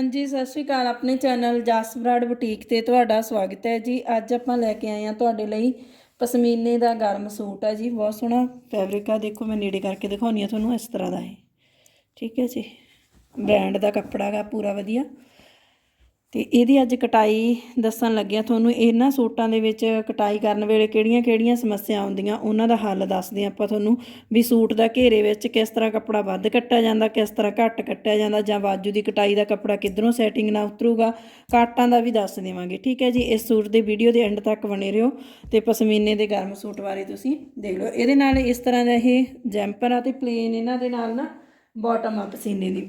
ਹਾਂਜੀ, ਸਤਿ ਸ਼੍ਰੀ ਅਕਾਲ। ਆਪਣੇ ਚੈਨਲ ਜਸਬਰਾਡ ਬੁਟੀਕ ਤੇ ਤੁਹਾਡਾ ਸਵਾਗਤ ਹੈ ਜੀ। ਅੱਜ ਆਪਾਂ ਲੈ ਕੇ ਆਏ ਹਾਂ ਤੁਹਾਡੇ ਲਈ ਪਸ਼ਮੀਨੇ ਦਾ ਗਰਮ ਸੂਟ ਹੈ ਜੀ। ਬਹੁਤ ਸੋਹਣਾ ਫੈਬਰਿਕ ਆ। ਦੇਖੋ, ਮੈਂ ਨੇੜੇ ਕਰਕੇ ਦਿਖਾਉਣੀ ਆ ਤੁਹਾਨੂੰ ਇਸ ਤਰ੍ਹਾਂ ਦਾ ਹੈ ਠੀਕ ਹੈ ਜੀ। ਬ੍ਰਾਂਡ ਦਾ ਕੱਪੜਾ ਗਾ, ਪੂਰਾ ਵਧੀਆ। ਤੇ ਇਹਦੀ ਅੱਜ ਕਟਾਈ ਦੱਸਣ ਲੱਗਿਆ ਤੁਹਾਨੂੰ ਇਹਨਾਂ ਸੂਟਾਂ ਦੇ ਵਿੱਚ ਕਟਾਈ ਕਰਨ ਵੇਲੇ ਕਿਹੜੀਆਂ-ਕਿਹੜੀਆਂ ਸਮੱਸਿਆ ਆਉਂਦੀਆਂ, ਉਹਨਾਂ ਦਾ ਹੱਲ ਦੱਸਦੇ ਹਾਂ ਆਪਾਂ ਤੁਹਾਨੂੰ ਵੀ ਸੂਟ ਦਾ ਘੇਰੇ ਵਿੱਚ ਕਿਸ ਤਰ੍ਹਾਂ ਕੱਪੜਾ ਵੱਧ ਕੱਟਿਆ ਜਾਂਦਾ, ਕਿਸ ਤਰ੍ਹਾਂ ਘੱਟ ਕੱਟਿਆ ਜਾਂਦਾ ਜਾਂ ਬਾਜੂ ਦੀ ਕਟਾਈ ਦਾ ਕੱਪੜਾ ਕਿੱਧਰੋਂ ਸੈਟਿੰਗ ਨਾਲ ਉਤਰੂਗਾ, ਕਾਟਾਂ ਦਾ ਵੀ ਦੱਸ ਦੇਵਾਂਗੇ। ਠੀਕ ਹੈ ਜੀ, ਇਸ ਸੂਟ ਦੇ ਵੀਡੀਓ ਦੇ ਐਂਡ ਤੱਕ ਬਣੇ ਰਹੋ ਤੇ ਪਸ਼ਮੀਨੇ ਦੇ ਗਰਮ ਸੂਟ ਬਾਰੇ ਤੁਸੀਂ ਦੇਖ ਲਓ। ਇਹਦੇ ਨਾਲ ਇਸ ਤਰ੍ਹਾਂ ਦਾ ਇਹ ਜੈਂਪਰ ਆ ਤੇ ਪਲੇਨ ਇਹਨਾਂ ਦੇ ਨਾਲ ਨਾ ਬਾਟਮ ਆ ਪਸੀਨੇ ਦੀ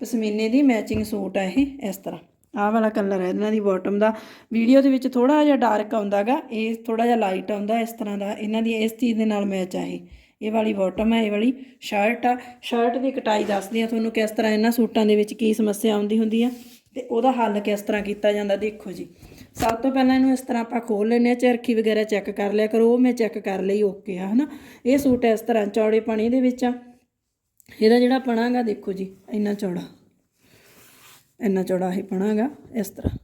ਪਸ਼ਮੀਨੇ ਦੀ ਮੈਚਿੰਗ ਸੂਟ ਆ ਇਹ ਇਸ ਤਰ੍ਹਾਂ। ਆਹ ਵਾਲਾ ਕਲਰ ਹੈ ਇਹਨਾਂ ਦੀ ਬਾਟਮ ਦਾ। ਵੀਡੀਓ ਦੇ ਵਿੱਚ ਥੋੜਾ ਜਿਹਾ ਡਾਰਕ ਆਉਂਦਾਗਾ ਇਹ ਥੋੜਾ ਜਿਹਾ ਲਾਈਟ ਆਉਂਦਾ ਇਸ ਤਰ੍ਹਾਂ ਦਾ। ਇਹਨਾਂ ਦੀ ਇਸ ਚੀਜ਼ ਦੇ ਨਾਲ ਮੈਚ ਆ ਇਹ। ਵਾਲੀ ਬਾਟਮ ਹੈ ਇਹ ਵਾਲੀ ਸ਼ਰਟ ਆ। ਸ਼ਰਟ ਦੀ ਕਟਾਈ ਦੱਸਦੀ ਆ ਤੁਹਾਨੂੰ ਕਿਸ ਤਰ੍ਹਾਂ ਇਹਨਾਂ ਸੂਟਾਂ ਦੇ ਵਿੱਚ ਕੀ ਸਮੱਸਿਆ ਆਉਂਦੀ ਹੁੰਦੀ ਆ। ਤੇ ਉਹਦਾ ਹੱਲ ਕਿਸ ਤਰ੍ਹਾਂ ਕੀਤਾ ਜਾਂਦਾ, ਦੇਖੋ ਜੀ। ਸਭ ਤੋਂ ਪਹਿਲਾਂ ਇਹਨੂੰ ਇਸ ਤਰ੍ਹਾਂ ਆਪਾਂ ਖੋਲ ਲੈਂਦੇ ਆ ਚਰਖੀ ਵਗੈਰਾ ਚੈੱਕ ਕਰ ਲਿਆ ਕਰੋ, ਉਹ ਮੈਂ ਚੈੱਕ ਕਰ ਲਈ ਓਕੇ ਆ, ਹਨਾ। ਇਹ ਸੂਟ ਇਸ ਤਰ੍ਹਾਂ ਚੌੜੇ ਪਾਣੀ ਦੇ ਵਿੱਚ ਆ। ਇਹਦਾ ਜਿਹੜਾ ਪਣਾਗਾ, ਦੇਖੋ ਜੀ, ਇੰਨਾ ਚੌੜਾ। ਇੰਨਾ ਚੌੜਾ ਇਹ ਪਣਾਗਾ ਇਸ ਤਰ੍ਹਾਂ।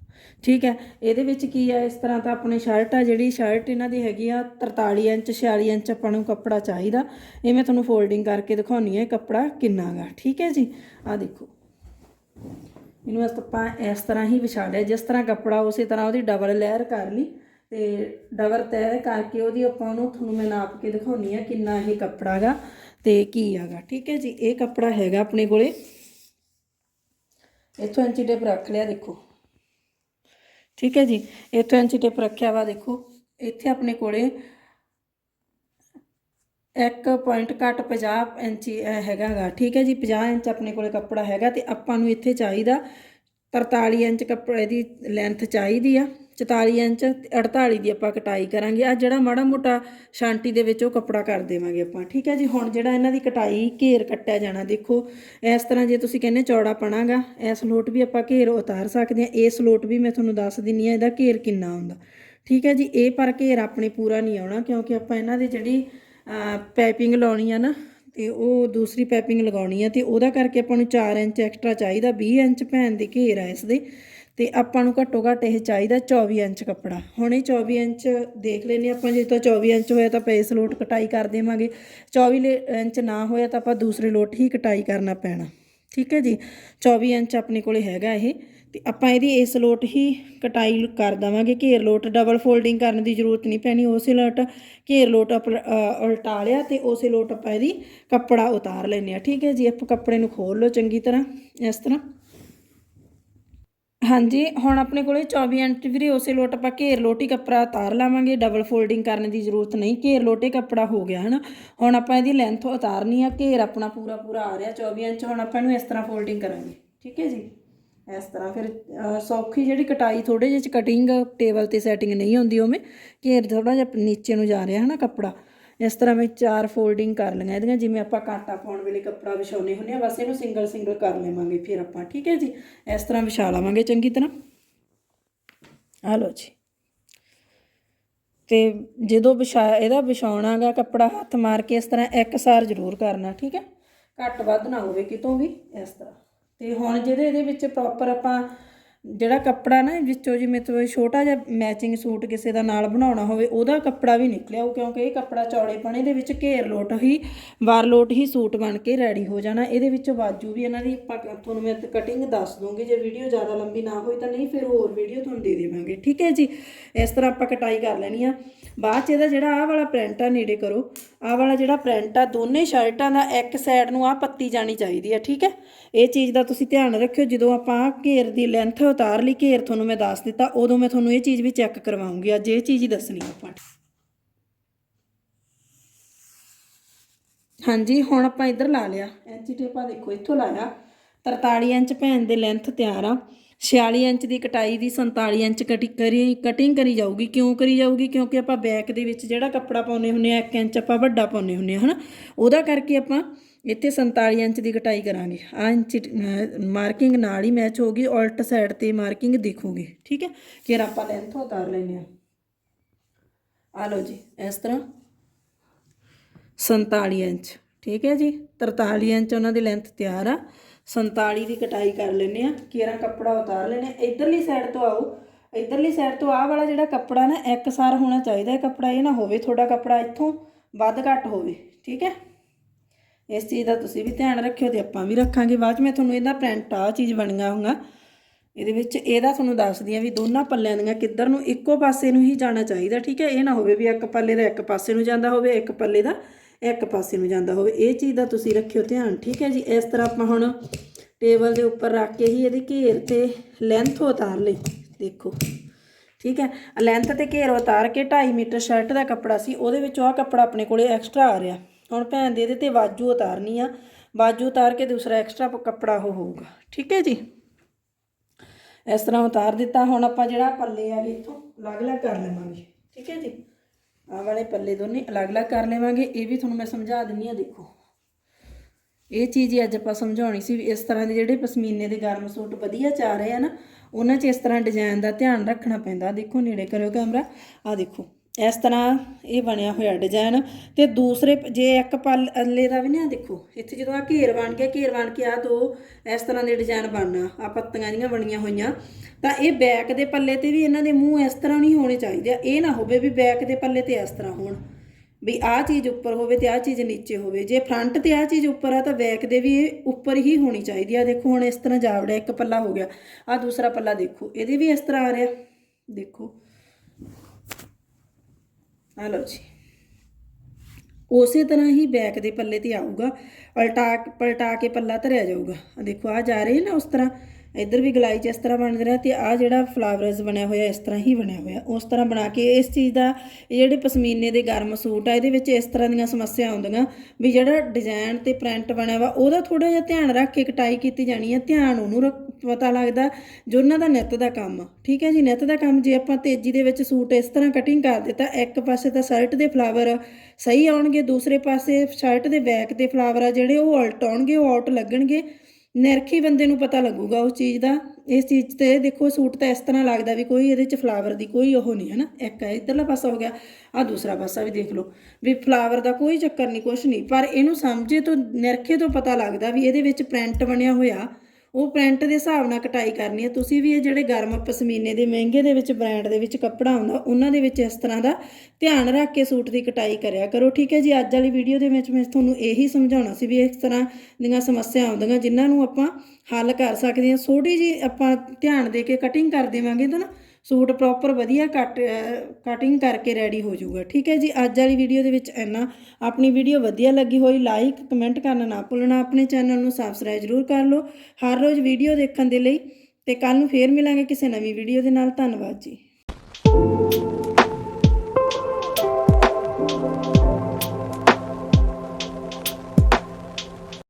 ਠੀਕ ਹੈ, ਇਹਦੇ ਵਿੱਚ ਕੀ ਆ ਇਸ ਤਰ੍ਹਾਂ ਤਾਂ ਆਪਣੀ ਸ਼ਰਟ ਆ, ਜਿਹੜੀ ਸ਼ਰਟ ਇਹਨਾਂ ਦੀ ਹੈਗੀ ਆ 43 ਇੰਚ 46 ਇੰਚ ਆਪਾਂ ਨੂੰ ਕੱਪੜਾ ਚਾਹੀਦਾ। ਇਹ ਮੈਂ ਤੁਹਾਨੂੰ ਫੋਲਡਿੰਗ ਕਰਕੇ ਦਿਖਾਉਣੀ ਹੈ ਕੱਪੜਾ ਕਿੰਨਾਗਾ ਠੀਕ ਹੈ ਜੀ? ਆ ਦੇਖੋ। ਇਹਨੂੰ ਆਪਾਂ ਇਸ ਤਰ੍ਹਾਂ ਹੀ ਵਿਛਾ ਲਿਆ, ਜਿਸ ਤਰ੍ਹਾਂ ਕੱਪੜਾ ਉਸੇ ਤਰ੍ਹਾਂ ਉਹਦੀ ਡਬਲ ਲੇਅਰ ਕਰ ਲਈ ਤੇ ਡਬਲ ਤੈਅ ਕਰਕੇ ਉਹਦੀ ਆਪਾਂ ਨੂੰ ਤੁਹਾਨੂੰ ਮੈਂ ਨਾਪ ਕੇ ਦਿਖਾਉਣੀ ਆ ਕਿੰਨਾ ਇਹ ਕੱਪੜਾਗਾ ਤੇ ਕੀ ਹੈਗਾ ਠੀਕ ਹੈ ਜੀ? ਇਹ ਕੱਪੜਾ ਹੈਗਾ ਆਪਣੇ ਕੋਲੇ ਇੱਥੋਂ ਇੰਚੀ ਟੇਪ ਰੱਖ ਲਿਆ ਦੇਖੋ। ਠੀਕ ਹੈ ਜੀ, ਇੱਥੋਂ ਇੰਚੀ ਟੇਪ ਰੱਖਿਆ ਵਾ ਦੇਖੋ। ਇੱਥੇ ਆਪਣੇ ਕੋਲੇ 1 ਪੁਆਇੰਟ ਘੱਟ 50 ਇੰਚੀ ਇਹ ਹੈਗਾਗਾ ਠੀਕ ਹੈ ਜੀ 50 ਇੰਚ ਆਪਣੇ ਕੋਲੇ ਕੱਪੜਾ ਹੈਗਾ ਤੇ ਆਪਾਂ ਨੂੰ ਇੱਥੇ ਚਾਹੀਦਾ 43 ਇੰਚ ਕੱਪੜੇ ਦੀ ਲੈਂਥ ਚਾਹੀਦੀ ਆ। 44 ਇੰਚ ਤੇ 48 ਦੀ ਆਪਾਂ ਕਟਾਈ ਕਰਾਂਗੇ। ਆ ਜਿਹੜਾ ਮਾੜਾ ਮੋਟਾ ਸ਼ਾਂਟੀ ਦੇ ਵਿੱਚ ਉਹ ਕੱਪੜਾ ਕਰ ਦੇਵਾਂਗੇ ਆਪਾਂ, ਠੀਕ ਹੈ ਜੀ? ਹੁਣ ਜਿਹੜਾ ਇਹਨਾਂ ਦੀ ਕਟਾਈ ਘੇਰ ਕੱਟਿਆ ਜਾਣਾ, ਦੇਖੋ। ਇਸ ਤਰ੍ਹਾਂ ਜੇ ਤੁਸੀਂ ਕਹਿੰਦੇ ਚੌੜਾ ਪਣਾਗਾ, ਇਸ ਲੋਟ ਵੀ ਆਪਾਂ ਘੇਰ ਉਤਾਰ ਸਕਦੇ ਆ ਇਸ ਲੋਟ ਵੀ ਮੈਂ ਤੁਹਾਨੂੰ ਦੱਸ ਦਿੰਨੀ ਆ ਇਹਦਾ ਘੇਰ ਕਿੰਨਾ ਆਉਂਦਾ ਠੀਕ ਹੈ ਜੀ? ਇਹ ਪਰ ਘੇਰ ਆਪਣੇ ਪੂਰਾ ਨਹੀਂ ਆਉਣਾ, ਕਿਉਂਕਿ ਆਪਾਂ ਇਹਨਾਂ ਦੀ ਜਿਹੜੀ ਪਾਈਪਿੰਗ ਲਾਉਣੀ ਆ ਨਾ, ਤੇ ਉਹ ਦੂਸਰੀ ਪਾਈਪਿੰਗ ਲਗਾਉਣੀ ਆ, ਤੇ ਉਹਦਾ ਕਰਕੇ ਆਪਾਂ ਨੂੰ 4 ਇੰਚ ਐਕਸਟਰਾ ਚਾਹੀਦਾ 20 ਇੰਚ ਭੈਣ ਦੇ ਘੇਰ ਆ ਇਸ ਦੇ। ਤੇ ਆਪਾਂ ਨੂੰ ਘੱਟੋ ਘੱਟ ਇਹ ਚਾਹੀਦਾ 24 ਇੰਚ ਕੱਪੜਾ। ਹੁਣ ਇਹ 24 ਇੰਚ ਦੇਖ ਲੈਨੇ ਆਪਾਂ, ਜੇ ਤਾਂ 24 ਇੰਚ ਹੋਇਆ ਤਾਂ ਪੇਸ ਲੋਟ ਕਟਾਈ ਕਰ ਦੇਵਾਂਗੇ। 24 ਲੇ- ਇੰਚ ਨਾ ਹੋਇਆ ਤਾਂ ਆਪਾਂ ਦੂਸਰੇ ਲੋਟ ਹੀ ਕਟਾਈ ਕਰਨਾ ਪੈਣਾ। ਠੀਕ ਹੈ ਜੀ? 24 ਇੰਚ ਆਪਣੇ ਕੋਲੇ ਹੈਗਾ ਇਹ। ਤੇ ਆਪਾਂ ਇਹਦੀ ਇਸ ਲੋਟ ਹੀ ਕਟਾਈ ਕਰ ਦਵਾਂਗੇ। ਘੇਰ ਲੋਟ ਡਬਲ ਫੋਲਡਿੰਗ ਕਰਨ ਦੀ ਜ਼ਰੂਰਤ ਨਹੀਂ ਪੈਣੀ, ਉਸੇ ਲੋਟ ਘੇਰ ਲੋਟ ਅਪ- ਉਲਟਾ ਲਿਆ ਤੇ ਉਸੇ ਲੋਟ ਆਪਾਂ ਇਹਦੀ ਕੱਪੜਾ ਉਤਾਰ ਲੈਨੇ ਆ ਠੀਕ ਹੈ ਜੀ? ਆਪਾਂ ਕੱਪੜੇ ਨੂੰ ਖੋਲ ਲਓ ਚੰਗੀ ਤਰ੍ਹਾਂ, ਇਸ ਤਰ੍ਹਾਂ। ਹਾਂਜੀ, ਹੁਣ ਆਪਣੇ ਕੋਲੇ 24 ਇੰਚ ਵੀਰੇ, ਉਸੇ ਲੋਟ ਆਪਾਂ ਘੇਰ ਲੋਟੀ ਕੱਪੜਾ ਉਤਾਰ ਲਾਵਾਂਗੇ। ਡਬਲ ਫੋਲਡਿੰਗ ਕਰਨ ਦੀ ਜ਼ਰੂਰਤ ਨਹੀਂ, ਘੇਰ ਲੋਟੇ ਕੱਪੜਾ ਹੋ ਗਿਆ, ਹਨਾ? ਹੁਣ ਆਪਾਂ ਇਹਦੀ ਲੈਂਥ ਉਤਾਰਨੀ ਆ, ਘੇਰ ਆਪਣਾ ਪੂਰਾ ਪੂਰਾ ਆ ਰਿਹਾ 24 ਇੰਚ, ਹੁਣ ਆਪਾਂ ਇਹਨੂੰ ਇਸ ਤਰ੍ਹਾਂ ਫੋਲਡਿੰਗ ਕਰਾਂਗੇ, ਠੀਕ ਹੈ ਜੀ? ਇਸ ਤਰ੍ਹਾਂ ਫਿਰ ਸੌਖੀ ਜਿਹੜੀ ਕਟਾਈ ਥੋੜੇ ਜਿਹੇ ਚ ਕਟਿੰਗ ਟੇਬਲ ਤੇ ਸੈਟਿੰਗ ਨਹੀਂ ਹੁੰਦੀ ਉਵੇਂ ਘੇਰ ਥੋੜਾ ਜਿਹਾ ਨੀਚੇ ਨੂੰ ਜਾ ਰਿਹਾ, ਹਨਾ, ਕੱਪੜਾ। ਇਸ ਤਰ੍ਹਾਂ ਮੈਂ ਚਾਰ ਫੋਲਡਿੰਗ ਕਰ ਲਈਆਂ ਇਹਦੀਆਂ, ਜਿਵੇਂ ਆਪਾਂ ਕਾਂਟਾ ਪਾਉਣ ਵੇਲੇ ਕੱਪੜਾ ਵਿਛਾਉਨੇ ਹੁੰਦੇ ਆ ਬਸ ਇਹਨੂੰ ਸਿੰਗਲ ਸਿੰਗਲ ਕਰ ਲਵਾਂਗੇ ਫਿਰ ਆਪਾਂ, ਠੀਕ ਹੈ ਜੀ? ਇਸ ਤਰ੍ਹਾਂ ਵਿਛਾ ਲਵਾਂਗੇ ਚੰਗੀ ਤਰ੍ਹਾਂ। ਆ ਲਓ ਜੀ। ਤੇ ਜਦੋਂ ਵਿਛਾ, ਇਹਦਾ ਵਿਛਾਉਣਾਗਾ ਕੱਪੜਾ ਹੱਥ ਮਾਰ ਕੇ ਇਸ ਤਰ੍ਹਾਂ ਇੱਕ ਸਾਰ ਜ਼ਰੂਰ ਕਰਨਾ, ਠੀਕ ਹੈ? ਘੱਟ ਵੱਧ ਨਾ ਹੋਵੇ ਕਿਤੋਂ ਵੀ, ਇਸ ਤਰ੍ਹਾਂ। ਤੇ ਹੁਣ ਜਿਹਦੇ ਇਹਦੇ ਵਿੱਚ ਪ੍ਰੋਪਰ ਆਪਾਂ ਜਿਹੜਾ ਕੱਪੜਾ ਨਾ ਵਿੱਚੋਂ ਜਿਵੇਂ ਤੋਂ ਛੋਟਾ ਜਿਹਾ ਮੈਚਿੰਗ ਸੂਟ ਕਿਸੇ ਦਾ ਨਾਲ ਬਣਾਉਣਾ ਹੋਵੇ, ਉਹਦਾ ਕੱਪੜਾ ਵੀ ਨਿਕਲਿਆ ਉਹ ਕਿਉਂਕਿ ਇਹ ਕੱਪੜਾ ਚੌੜੇ ਪਣੇ ਦੇ ਵਿੱਚ ਘੇਰ ਲੋਟ ਹੀ, ਵਾਰ ਲੋਟ ਹੀ ਸੂਟ ਬਣ ਕੇ ਰੈਡੀ ਹੋ ਜਾਣਾ। ਇਹਦੇ ਵਿੱਚੋਂ ਬਾਜੂ ਵੀ ਇਹਨਾਂ ਦੀ ਆਪਾਂ ਤੁਹਾਨੂੰ ਮੈਂ ਕਟਿੰਗ ਦੱਸ ਦੂੰਗੀ ਜੇ ਵੀਡੀਓ ਜ਼ਿਆਦਾ ਲੰਬੀ ਨਾ ਹੋਈ ਤਾਂ ਨਹੀਂ, ਫਿਰ ਹੋਰ ਵੀਡੀਓ ਤੁਹਾਨੂੰ ਦੇ ਦੇਵਾਂਗੇ। ਠੀਕ ਹੈ ਜੀ? ਇਸ ਤਰ੍ਹਾਂ ਆਪਾਂ ਕਟਾਈ ਕਰ ਲੈਣੀ ਆ। ਬਾਅਦ ਚ ਇਹਦਾ ਜਿਹੜਾ ਆਹ ਵਾਲਾ ਪ੍ਰਿੰਟ ਆ, ਨੇੜੇ ਕਰੋ। ਆਹ ਵਾਲਾ ਜਿਹੜਾ ਪ੍ਰਿੰਟ ਆ, ਦੋਨੇ ਸ਼ਰਟਾਂ ਦਾ ਇੱਕ ਸਾਈਡ ਨੂੰ ਆ ਪੱਤੀ ਜਾਣੀ ਚਾਹੀਦੀ ਆ, ਠੀਕ ਹੈ? ਇਹ ਚੀਜ਼ ਦਾ ਤੁਸੀਂ ਧਿਆਨ ਰੱਖਿਓ, ਜਦੋਂ ਆਪਾਂ ਘੇਰ ਦੀ ਲੈਂਥ ਉਤਾਰ ਲਈ ਘੇਰ ਤੁਹਾਨੂੰ ਮੈਂ ਦੱਸ ਦਿੱਤਾ, ਉਦੋਂ ਮੈਂ ਤੁਹਾਨੂੰ ਇਹ ਚੀਜ਼ ਵੀ ਚੈੱਕ ਕਰਵਾਉਂਗੀ, ਅੱਜ ਇਹ ਚੀਜ਼ ਹੀ ਦੱਸਣੀ ਆਪਾਂ ਹਾਂਜੀ, ਹੁਣ ਆਪਾਂ ਇੱਧਰ ਲਾ ਲਿਆ। ਇੰਚੀ ਟੇਪਾ ਦੇਖੋ, ਇੱਥੋਂ ਲਾਇਆ। 43 ਇੰਚ ਭੈਣ ਦੇ ਲੈਂਥ ਤਿਆਰ ਆ। 46 ਇੰਚ ਦੀ ਕਟਾਈ ਦੀ 47 ਇੰਚ ਕਟੀ ਕਰੀ ਕਟਿੰਗ ਕਰੀ ਜਾਊਗੀ। ਕਿਉਂ ਕਰੀ ਜਾਊਗੀ? ਕਿਉਂਕਿ ਆਪਾਂ ਬੈਕ ਦੇ ਵਿੱਚ ਜਿਹੜਾ ਕੱਪੜਾ ਪਾਉਨੇ ਹੁੰਨੇ ਆ 1 ਇੰਚ ਆਪਾਂ ਵੱਡਾ ਪਾਉਨੇ ਹੁੰਨੇ ਆ, ਹਨਾ? ਉਹਦਾ ਕਰਕੇ ਆਪਾਂ ਇੱਥੇ 47 ਇੰਚ ਦੀ ਕਟਾਈ ਕਰਾਂਗੇ। ਆ ਇੰਚ ਮਾਰਕਿੰਗ ਨਾਲ ਹੀ ਮੈਚ ਹੋਗੀ ਉਲਟ ਸਾਈਡ ਤੇ ਮਾਰਕਿੰਗ ਦਿਖੂਗੀ, ਠੀਕ ਹੈ? ਫਿਰ ਆਪਾਂ ਲੈਂਥ ਉਤਾਰ ਲੈਨੇ ਆ ਆ ਲਓ ਜੀ, ਇਸ ਤਰ੍ਹਾਂ। 47 ਇੰਚ, ਠੀਕ ਹੈ ਜੀ? 43 ਇੰਚ ਉਹਨਾਂ ਦੀ ਲੈਂਥ ਤਿਆਰ ਆ। 47 ਦੀ ਕਟਾਈ ਕਰ ਲੈਨੇ ਆ ਕੇਰਾ ਕੱਪੜਾ ਉਤਾਰ ਲੈਨੇ ਇਧਰਲੀ ਸਾਈਡ ਤੋਂ ਆਓ, ਇਧਰਲੀ ਸਾਈਡ ਤੋਂ ਆਹ ਵਾਲਾ ਜਿਹੜਾ ਕੱਪੜਾ ਨਾ ਇੱਕਸਾਰ ਹੋਣਾ ਚਾਹੀਦਾ ਹੈ ਕੱਪੜਾ, ਇਹ ਨਾ ਹੋਵੇ ਤੁਹਾਡਾ ਕੱਪੜਾ ਇੱਥੋਂ ਵੱਧ ਘੱਟ ਹੋਵੇ, ਠੀਕ ਹੈ? ਇਸ ਚੀਜ਼ ਦਾ ਤੁਸੀਂ ਵੀ ਧਿਆਨ ਰੱਖਿਓ ਤੇ ਆਪਾਂ ਵੀ ਰੱਖਾਂਗੇ। ਬਾਅਦ 'ਚ ਮੈਂ ਤੁਹਾਨੂੰ ਇਹਦਾ ਪ੍ਰਿੰਟ ਆ ਚੀਜ਼ ਬਣੀਆਂ ਹੋਊਗਾ ਇਹਦੇ ਵਿੱਚ ਇਹਦਾ ਤੁਹਾਨੂੰ ਦੱਸਦੀ ਆ ਵੀ ਦੋਨਾਂ ਪੱਲਿਆਂ ਦੀਆਂ ਕਿੱਧਰ ਨੂੰ ਇੱਕੋ ਪਾਸੇ ਨੂੰ ਹੀ ਜਾਣਾ ਚਾਹੀਦਾ, ਠੀਕ ਹੈ? ਇਹ ਨਾ ਹੋਵੇ ਵੀ ਇੱਕ ਪੱਲੇ ਦਾ, ਇੱਕ ਪਾਸੇ ਨੂੰ ਜਾਂਦਾ ਹੋਵੇ, ਇੱਕ ਪੱਲੇ ਦਾ। ਇੱਕ ਪਾਸੇ ਨੂੰ ਜਾਂਦਾ ਹੋਵੇ। ਇਹ ਚੀਜ਼ ਦਾ ਤੁਸੀਂ ਰੱਖਿਓ ਧਿਆਨ, ਠੀਕ ਹੈ ਜੀ? ਇਸ ਤਰ੍ਹਾਂ ਆਪਾਂ ਹੁਣ ਟੇਬਲ ਦੇ ਉੱਪਰ ਰੱਖ ਕੇ ਹੀ ਇਹਦੇ ਘੇਰ ਤੇ ਲੈਂਥ ਉਤਾਰ ਲਈ। ਦੇਖੋ, ਠੀਕ ਹੈ? ਲੈਂਥ ਤੇ ਘੇਰ ਉਤਾਰ ਕੇ 2.5 ਮੀਟਰ ਸ਼ਰਟ ਦਾ ਕੱਪੜਾ ਸੀ, ਉਹਦੇ ਵਿੱਚੋਂ ਆ ਕੱਪੜਾ ਆਪਣੇ ਕੋਲੇ ਐਕਸਟਰਾ ਆ ਰਿਹਾ। ਹੁਣ ਭੈਣ ਦੇ ਇਹਦੇ ਤੇ ਬਾਜੂ ਉਤਾਰਨੀ ਆ। ਬਾਜੂ ਉਤਾਰ ਕੇ ਦੂਸਰਾ ਐਕਸਟਰਾ ਕੱਪੜਾ ਉਹ ਹੋਊਗਾ, ਠੀਕ ਹੈ ਜੀ? ਇਸ ਤਰ੍ਹਾਂ ਉਤਾਰ ਦਿੱਤਾ। ਹੁਣ ਆਪਾਂ ਜਿਹੜਾ ਪੱਲੇ ਆ ਇੱਥੋਂ ਅਲੱਗ-ਅਲੱਗ ਕਰ ਲਵਾਂਗੇ, ਠੀਕ ਹੈ ਜੀ? ਆਹ ਵਾਲੇ ਪੱਲੇ ਦੋਨੇ ਅਲੱਗ-ਅਲੱਗ ਕਰ ਲਵਾਂਗੇ, ਇਹ ਵੀ ਤੁਹਾਨੂੰ ਮੈਂ ਸਮਝਾ ਦਿੰਨੀ ਆ, ਦੇਖੋ। ਇਹ ਚੀਜ਼ ਹੀ ਅੱਜ ਆਪਾਂ ਸਮਝਾਉਣੀ ਸੀ ਵੀ ਇਸ ਤਰ੍ਹਾਂ ਦੇ ਜਿਹੜੇ ਪਸ਼ਮੀਨੇ ਦੇ ਗਰਮ ਸੂਟ ਵਧੀਆ ਚੱਲ ਰਹੇ ਆ ਨਾ, ਉਹਨਾਂ 'ਚ ਇਸ ਤਰ੍ਹਾਂ ਡਿਜ਼ਾਈਨ ਦਾ ਧਿਆਨ ਰੱਖਣਾ ਪੈਂਦਾ। ਦੇਖੋ, ਨੇੜੇ ਕਰਿਓ ਕੈਮਰਾ। ਆ ਦੇਖੋ। ਇਸ ਤਰ੍ਹਾਂ ਇਹ ਬਣਿਆ ਹੋਇਆ ਡਿਜ਼ਾਈਨ ਤੇ ਦੂਸਰੇ ਜੇ ਇੱਕ ਪੱਲੇ ਦਾ ਵੀ ਨਾ ਦੇਖੋ, ਇੱਥੇ ਜਦੋਂ ਆ ਘੇਰ ਬਣ ਗਿਆ, ਘੇਰ ਬਣ ਕੇ ਆ ਦੋ ਇਸ ਤਰ੍ਹਾਂ ਦੇ ਡਿਜ਼ਾਈਨ ਬਣਨਾ ਆ ਪੱਤੀਆਂ ਜੀਆਂ ਬਣੀਆਂ ਹੋਈਆਂ, ਤਾਂ ਇਹ ਬੈਕ ਦੇ ਪੱਲੇ ਤੇ ਵੀ ਇਹਨਾਂ ਦੇ ਮੂੰਹ ਇਸ ਤਰ੍ਹਾਂ ਨਹੀਂ ਹੋਣੇ ਚਾਹੀਦੇ। ਇਹ ਨਾ ਹੋਵੇ ਵੀ ਬੈਕ ਦੇ ਪੱਲੇ ਤੇ ਇਸ ਤਰ੍ਹਾਂ ਹੋਣ, ਵੀ ਆਹ ਚੀਜ਼ ਉੱਪਰ ਹੋਵੇ ਤੇ ਆਹ ਚੀਜ਼ ਨੀਚੇ ਹੋਵੇ। ਜੇ ਫਰੰਟ ਤੇ ਆਹ ਚੀਜ਼ ਉੱਪਰ ਆ ਤਾਂ ਬੈਕ ਦੇ ਵੀ ਇਹ ਉੱਪਰ ਹੀ ਹੋਣੀ ਚਾਹੀਦੀ ਆ। ਦੇਖੋ ਹੁਣ ਇਸ ਤਰ੍ਹਾਂ ਜਾਵੜਿਆ, ਇੱਕ ਪੱਲਾ ਹੋ ਗਿਆ ਆ ਦੂਸਰਾ ਪੱਲਾ ਦੇਖੋ, ਇਹਦੇ ਵੀ ਇਸ ਤਰ੍ਹਾਂ ਆ ਰਿਹਾ। ਦੇਖੋ ਆ ਲਓ ਜੀ। ਉਸੇ ਤਰ੍ਹਾਂ ਹੀ ਬੈਕ ਦੇ ਪੱਲੇ ਤੇ ਆਊਗਾ ਪਲਟਾ ਪਲਟਾ ਕੇ ਪੱਲਾ ਧਰਿਆ ਜਾਊਗਾ। ਆ ਦੇਖੋ ਆ ਜਾ ਰਹੇ ਨਾ ਉਸ ਤਰ੍ਹਾਂ। ਇੱਧਰ ਵੀ ਗਲਾਈ ਚ ਇਸ ਤਰ੍ਹਾਂ ਬਣ ਰਿਹਾ ਤੇ ਆ ਜਿਹੜਾ ਫਲਾਵਰਸ ਬਣਿਆ ਹੋਇਆ ਇਸ ਤਰ੍ਹਾਂ ਹੀ ਬਣਿਆ ਹੋਇਆ। ਉਸ ਤਰ੍ਹਾਂ ਬਣਾ ਕੇ ਇਸ ਚੀਜ਼ ਦਾ ਇਹ ਜਿਹੜੇ ਪਸ਼ਮੀਨੇ ਦੇ ਗਰਮ ਸੂਟ ਆ, ਇਹਦੇ ਵਿੱਚ ਇਸ ਤਰ੍ਹਾਂ ਦੀਆਂ ਸਮੱਸਿਆ ਆਉਂਦੀਆਂ ਵੀ ਜਿਹੜਾ ਡਿਜ਼ਾਈਨ ਤੇ ਪ੍ਰਿੰਟ ਬਣਿਆ ਵਾ, ਉਹਦਾ ਥੋੜਾ ਜਿਹਾ ਧਿਆਨ ਰੱਖ ਕੇ ਕਟਾਈ ਕੀਤੀ ਜਾਣੀ ਹੈ ਧਿਆਨ ਉਹਨੂੰ ਰੱਖ- ਪਤਾ ਲੱਗਦਾ ਜੋ ਉਹਨਾਂ ਦਾ ਨਿੱਤ ਦਾ ਕੰਮ ਠੀਕ ਹੈ ਜੀ, ਨਿੱਤ ਦਾ ਕੰਮ ਜੇ ਆਪਾਂ ਤੇਜ਼ੀ ਦੇ ਵਿੱਚ ਸੂਟ ਇਸ ਤਰ੍ਹਾਂ ਕਟਿੰਗ ਕਰ ਦਿੱਤਾ, ਇੱਕ ਪਾਸੇ ਤਾਂ ਸ਼ਰਟ ਦੇ ਫਲਾਵਰ ਸਹੀ ਆਉਣਗੇ, ਦੂਸਰੇ ਪਾਸੇ ਸ਼ਰਟ ਦੇ ਬੈਕ ਦੇ ਫਲਾਵਰ ਆ, ਜਿਹੜੇ ਉਹ ਉਲਟ ਆਉਣਗੇ, ਉਹ ਆਊਟ ਲੱਗਣਗੇ। ਨਿਰਖੀ ਬੰਦੇ ਨੂੰ ਪਤਾ ਲੱਗੂਗਾ ਉਸ ਚੀਜ਼ ਦਾ। ਇਸ ਚੀਜ਼ ਤੇ ਦੇਖੋ ਸੂਟ ਤਾਂ ਇਸ ਤਰ੍ਹਾਂ ਲੱਗਦਾ ਵੀ ਕੋਈ ਇਹਦੇ ਚ ਫਲਾਵਰ ਦੀ ਕੋਈ ਉਹ ਨਹੀਂ ਹੈ ਨਾ ਇੱਕ ਹੈ, ਇਧਰਲਾ ਪਾਸਾ ਹੋ ਗਿਆ ਆ ਦੂਸਰਾ ਪਾਸਾ ਵੀ ਦੇਖ ਲਓ। ਵੀ ਫਲਾਵਰ ਦਾ ਕੋਈ ਚੱਕਰ ਨਹੀਂ, ਕੁਛ ਨਹੀਂ। ਪਰ ਇਹਨੂੰ ਸਮਝੇ ਤੋਂ, ਨਿਰਖੇ ਤੋਂ ਪਤਾ ਲੱਗਦਾ ਵੀ ਇਹਦੇ ਵਿੱਚ ਪ੍ਰਿੰਟ ਬਣਿਆ ਹੋਇਆ ਉਹ ਪ੍ਰਿੰਟ ਦੇ ਹਿਸਾਬ ਨਾਲ ਕਟਾਈ ਕਰਨੀ ਹੈ ਤੁਸੀਂ ਵੀ ਇਹ ਜਿਹੜੇ ਗਰਮ ਪਸ਼ਮੀਨੇ ਦੇ ਮਹਿੰਗੇ ਦੇ ਵਿੱਚ ਬ੍ਰਾਂਡ ਦੇ ਵਿੱਚ ਕੱਪੜਾ ਆਉਂਦਾ, ਉਹਨਾਂ ਦੇ ਵਿੱਚ ਇਸ ਤਰ੍ਹਾਂ ਦਾ ਧਿਆਨ ਰੱਖ ਕੇ ਸੂਟ ਦੀ ਕਟਾਈ ਕਰਿਆ ਕਰੋ, ਠੀਕ ਹੈ ਜੀ? ਅੱਜ ਵਾਲੀ ਵੀਡੀਓ ਦੇ ਵਿੱਚ ਮੈਂ ਤੁਹਾਨੂੰ ਇਹੀ ਸਮਝਾਉਣਾ ਸੀ ਵੀ ਇਸ ਤਰ੍ਹਾਂ ਦੀਆਂ ਸਮੱਸਿਆ ਆਉਂਦੀਆਂ, ਜਿਨ੍ਹਾਂ ਨੂੰ ਆਪਾਂ ਹੱਲ ਕਰ ਸਕਦੇ ਹਾਂ। ਛੋਟੀ ਜੀ ਆਪਾਂ ਧਿਆਨ ਦੇ ਕੇ ਕਟਿੰਗ ਕਰ ਦੇਵਾਂਗੇ ਤਾਂ ਨਾ ਸੂਟ ਪ੍ਰੋਪਰ ਵਧੀਆ ਕੱਟ ਕਟਿੰਗ ਕਰਕੇ ਰੈਡੀ ਹੋ ਜਾਊਗਾ। ਠੀਕ ਹੈ ਜੀ? ਅੱਜ ਵਾਲੀ ਵੀਡੀਓ ਦੇ ਵਿੱਚ ਇੰਨਾ। ਆਪਣੀ ਵੀਡੀਓ ਵਧੀਆ ਲੱਗੀ ਹੋਈ ਲਾਈਕ ਕਮੈਂਟ ਕਰਨਾ ਨਾ ਭੁੱਲਣਾ। ਆਪਣੇ ਚੈਨਲ ਨੂੰ ਸਬਸਕ੍ਰਾਈਬ ਜ਼ਰੂਰ ਕਰ ਲਓ। ਹਰ ਰੋਜ਼ ਵੀਡੀਓ ਦੇਖਣ ਦੇ ਲਈ ਤੇ ਕੱਲ ਨੂੰ ਫੇਰ ਮਿਲਾਂਗੇ ਕਿਸੇ ਨਵੀਂ ਵੀਡੀਓ ਦੇ ਨਾਲ। ਧੰਨਵਾਦ ਜੀ।